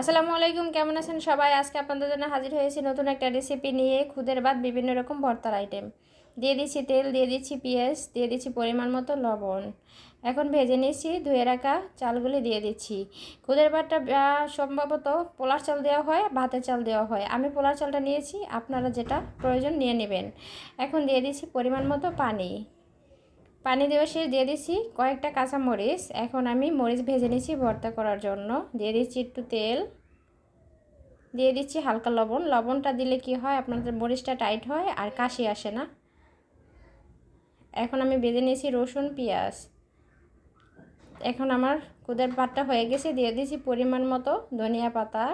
আসসালামু আলাইকুম, কেমন আছেন সবাই? আজকে আপনাদের জন্য হাজির হয়েছি নতুন একটা রেসিপি নিয়ে খুদের ভাত, বিভিন্ন রকম ভর্তার আইটেম দিয়ে দিচ্ছি তেল, দিয়ে দিচ্ছি পেঁয়াজ, দিয়ে দিচ্ছি পরিমাণ মতো লবণ। এখন ভেজে নিয়েছি ধুয়ে রাখা চালগুলি দিয়ে দিচ্ছি। খুদের ভাতটা সম্ভবত পোলার চাল দেওয়া হয়, ভাতের চাল দেওয়া হয়। আমি পোলার চালটা নিয়েছি, আপনারা যেটা প্রয়োজন নিয়ে নেবেন। এখন দিয়ে দিচ্ছি পরিমাণ মতো পানি। পানি দেওয়া শেষ, দিয়ে দিচ্ছি কয়েকটা কাঁচা মরিচ এখন আমি মরিচ ভেজে নিচ্ছি ভর্তা করার জন্য। দিয়ে দিচ্ছি একটু তেল। দিয়ে দিচ্ছি হালকা লবণ। লবণটা দিলে কি হয়, আপনাদের মরিচটা টাইট হয় আর কাশি আসে না। এখন আমি বেঁধে নিয়েছি রসুন, পেঁয়াজ। এখন আমার কুদের ভাতটা হয়ে গেছে, দিয়ে দিয়েছি পরিমাণ মতো ধনিয়া পাতা।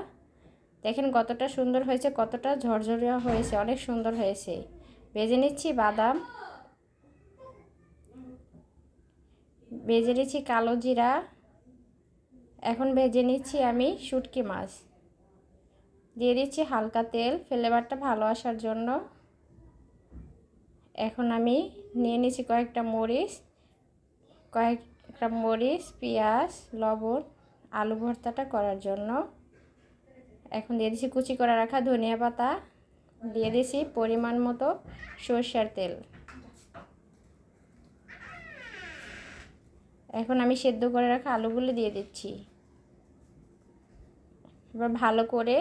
দেখেন কতটা সুন্দর হয়েছে, কতটা ঝরঝরিয়া হয়েছে, অনেক সুন্দর হয়েছে। ভেজে নিচ্ছি বাদাম। ভেজে নিচ্ছি কালো জিরা। এখন ভেজে নিচ্ছি আমি শুটকি মাছ। দিয়ে দিচ্ছি হালকা তেল, ফ্লেভারটা ভালো আসার জন্য। এখন আমি নিয়ে নিচ্ছি কয়েকটা মরিচ কয়েকটা মরিচ, পেঁয়াজ, লবণ, আলু ভর্তাটা করার জন্য। এখন দিয়ে দিচ্ছি কুচি করে রাখা ধনিয়া পাতা। দিয়ে দিচ্ছি পরিমাণ মতো সর্ষের তেল। এখন আমি সেদ্ধ করে রাখা আলুগুলো দিয়ে দিচ্ছি। এবার ভালো করে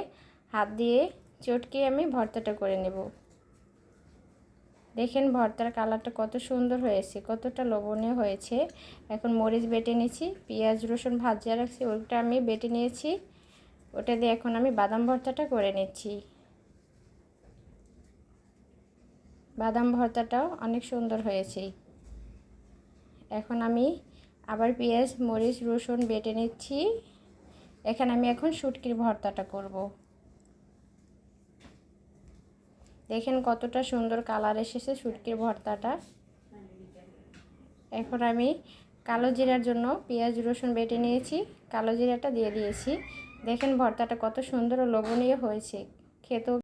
হাত দিয়ে চটকে আমি ভর্তাটা করে নেব। দেখেন ভর্তার কালারটা কত সুন্দর হয়েছে, কতটা লবণীয় হয়েছে। এখন মরিচ বেটে নিয়েছি, পেঁয়াজ, রসুন ভাজিয়া রাখছি, ওইটা আমি বেটে নিয়েছি। ওটা দিয়ে এখন আমি বাদাম ভর্তাটা করে নিচ্ছি। বাদাম ভর্তাটাও অনেক সুন্দর হয়েছে। এখন আমি আবার পেঁয়াজ, মরিচ, রসুন বেটে নিচ্ছি। এখানে আমি এখন শুটকির ভর্তাটা করব। দেখেন কতটা সুন্দর কালার এসেছে শুটকির ভর্তাটা। এখন আমি কালো জিরার জন্য পেঁয়াজ, রসুন বেটে নিয়েছি, কালো জিরাটা দিয়ে দিয়েছি। দেখেন ভর্তাটা কত সুন্দর ও লোভনীয় হয়েছে। খেতেও